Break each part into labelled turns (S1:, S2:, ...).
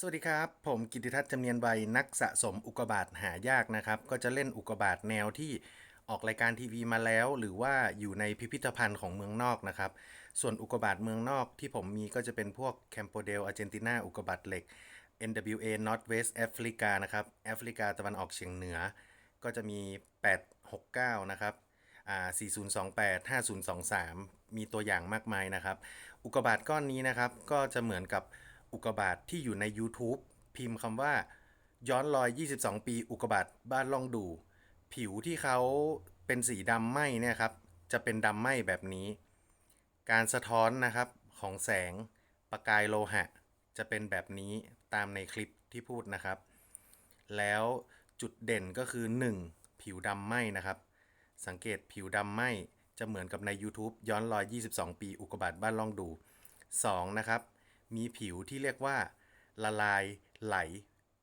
S1: สวัสดีครับ ผมกิติทัศน์จำเนียนวัยนักสะสมอุกบาตหายากนะครับ ก็จะเล่นอุกบาตแนวที่ออกรายการทีวีมาแล้ว หรือว่าอยู่ในพิพิธภัณฑ์ของเมืองนอกนะครับ ส่วนอุกบาตเมืองนอกที่ผมมีก็จะเป็นพวกแคมโปเดลอาร์เจนตินาอุกบาตเหล็ก NWA North West Africa นะครับแอฟริกาตะวันออกเฉียงเหนือ ก็จะมี 869 นะครับอ่า4028 5023 มีตัวอย่างมากมายนะครับ อุกบาตก้อนนี้นะครับ ก็จะเหมือนกับ อุกบาตที่อยู่ใน YouTube พิมพ์คำว่า ย้อนรอย 22 ปีอุกบาตบ้านล่องดู ผิวที่เขาเป็นสีดำไหมเนี่ยครับ จะเป็นดำไหมแบบนี้ การสะท้อนนะครับของแสงประกายโลหะ จะเป็นแบบนี้ตามในคลิปที่พูดนะครับ แล้วจุดเด่นก็คือ 1. ผิวดำไหมนะครับ สังเกตผิวดำไหมจะเหมือนกับใน YouTube ย้อนรอย 22 ปีอุกบาตบ้านล่องดู 2. นะครับ มีผิวที่เรียกว่า ละลายไหล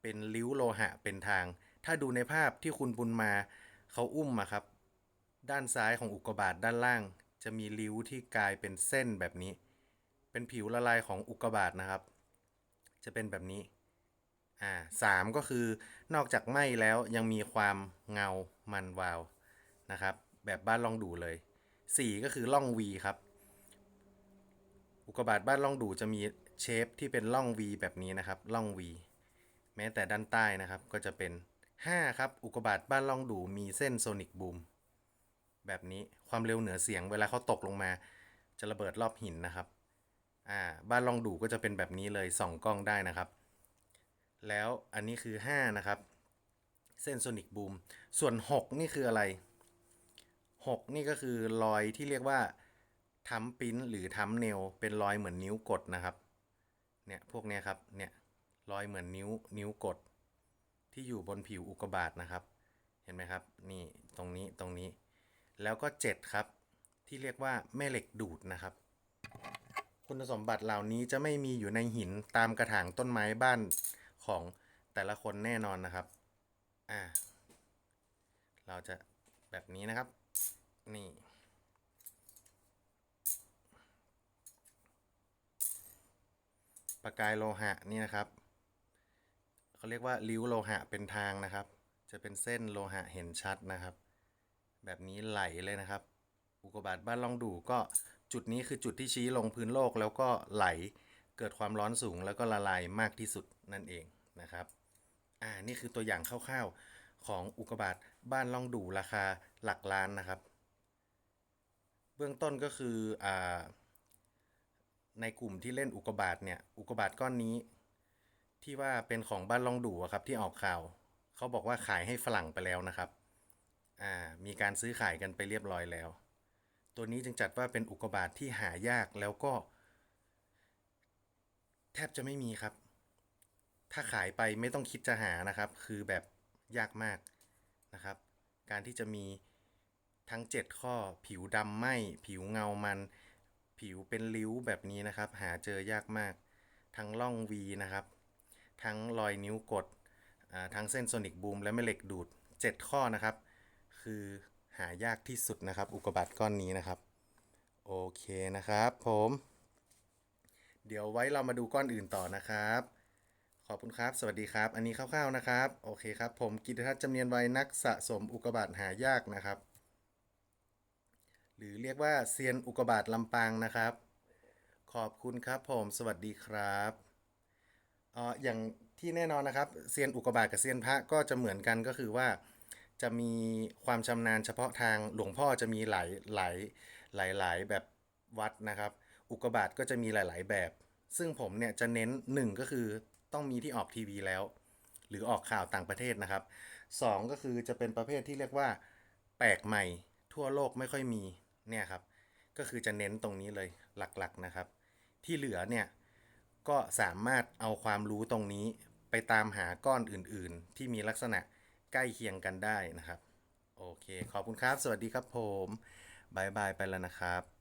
S1: เป็นริ้วโลหะเป็นทาง ถ้าดูในภาพที่คุณบุญมาเขาอุ้มมาครับ ด้านซ้ายของอุกกาบาตด้านล่าง จะมีริ้วที่กลายเป็นเส้นแบบนี้ เป็นผิวละลายของอุกกาบาตนะครับ จะเป็นแบบนี้อ่าสามก็คือนอกจากไหมแล้วยังมีความเงามันวาวนะครับ แบบบ้านลองดูเลย 4 ก็คือล่อง V ครับ อุกกาบาตบ้านล่องดูจะมีเชฟที่เป็นล่อง V แบบนี้นะครับล่อง V แม้แต่ด้านใต้นะครับก็จะเป็น 5 ครับ อุกกาบาตบ้านล่องดูมีเส้นโซนิกบูมแบบนี้ความเร็วเหนือเสียงเวลาเขาตกลงมา จะระเบิดรอบหินนะครับอ่าบ้านล่องดูก็จะเป็นแบบนี้เลยส่องกล้องได้นะครับ แล้วอันนี้คือ 5 นะครับ เส้นโซนิกบูมส่วน 6 นี่คืออะไร 6 นี่ก็คือรอยที่เรียกว่า ทัมปิ้นหรือทัมเนลเป็นรอยเหมือนนิ้วกดนะครับ เนี่ยพวกเนี้ยครับ เนี่ยรอยเหมือนนิ้วนิ้วกด ที่อยู่บนผิวอุกกาบาตนะครับ เห็นไหมครับ นี่ตรงนี้ตรงนี้ แล้วก็ 7 ครับ ที่เรียกว่าแม่เหล็กดูดนะครับ คุณสมบัติเหล่านี้จะไม่มีอยู่ในหินตามกระถางต้นไม้บ้านของแต่ละคนแน่นอนนะครับ อ่า เราจะแบบนี้นะครับ นี่ ประกายโลหะนี่นะครับเขาเรียกว่าริ้วโลหะเป็นทางนะครับ จะเป็นเส้นโลหะเห็นชัดนะครับ แบบนี้ไหลเลยนะครับ อุกกาบาตบ้านล่องดูก็จุดนี้คือจุดที่ชี้ลงพื้นโลกแล้วก็ไหลเกิดความร้อนสูงแล้วก็ละลายมากที่สุดนั่นเองนะครับอ่านี่คือตัวอย่างคร่าวๆของอุกกาบาตบ้านล่องดูราคาหลักล้านนะครับ เบื้องต้นก็คืออ่า ในกลุ่มที่เล่นอุกบาตเนี่ย อุกบาตก้อนนี้ ที่ว่าเป็นของบ้านลองดูครับที่ออกข่าว เขาบอกว่าขายให้ฝรั่งไปแล้วนะครับ อ่า มีการซื้อขายกันไปเรียบร้อยแล้ว ตัวนี้จึงจัดว่าเป็นอุกบาตที่หายากแล้วก็ แทบจะไม่มีครับ ถ้าขายไปไม่ต้องคิดจะหานะครับ คือแบบยากมากนะครับ การที่จะมีทั้ง 7 ข้อผิวดำไหมผิวเงามัน ผิวเป็นริ้วแบบนี้นะครับ หาเจอยากมาก ทั้งล่อง V นะครับ ทั้งรอยนิ้วกด ทั้งเส้นโซนิกบูมและแม่เหล็กดูด 7 ข้อนะครับ คือหายากที่สุดนะครับ อุกกาบาตก้อนนี้นะครับ โอเคนะครับผม เดี๋ยวไว้เรามาดูก้อนอื่นต่อนะครับขอบคุณครับ สวัสดีครับ อันนี้คร่าวๆนะครับ โอเคครับ ผมกิตติทัศน์จำเนียนไวัยนักสะสมอุกกาบาตหายากนะครับ หรือเรียกว่าเซียนอุกบาตลำปางนะครับ ขอบคุณครับผมสวัสดีครับเอออย่างที่แน่นอนนะครับเซียนอุกบาตกับเซียนพระก็จะเหมือนกันก็คือว่า จะมีความชำนาญเฉพาะทางหลวงพ่อจะมีหลายหลายหลายหลายแบบวัดนะครับ อุกบาตก็จะมีหลาย ๆ แบบ ซึ่งผมเนี่ยจะเน้นหนึ่งก็คือต้องมีที่ออกทีวีแล้ว หรือออกข่าวต่างประเทศนะครับสองก็คือจะเป็นประเภทที่เรียกว่า แปลกใหม่ ทั่วโลกไม่ค่อยมี เนี่ยครับก็คือจะเน้นตรงนี้เลยหลักๆนะครับ ที่เหลือเนี่ยก็สามารถเอาความรู้ตรงนี้ไปตามหาก้อนอื่นๆ ที่มีลักษณะใกล้เคียงกันได้นะครับ โอเค ขอบคุณครับ สวัสดีครับผมบายบายไปแล้วนะครับ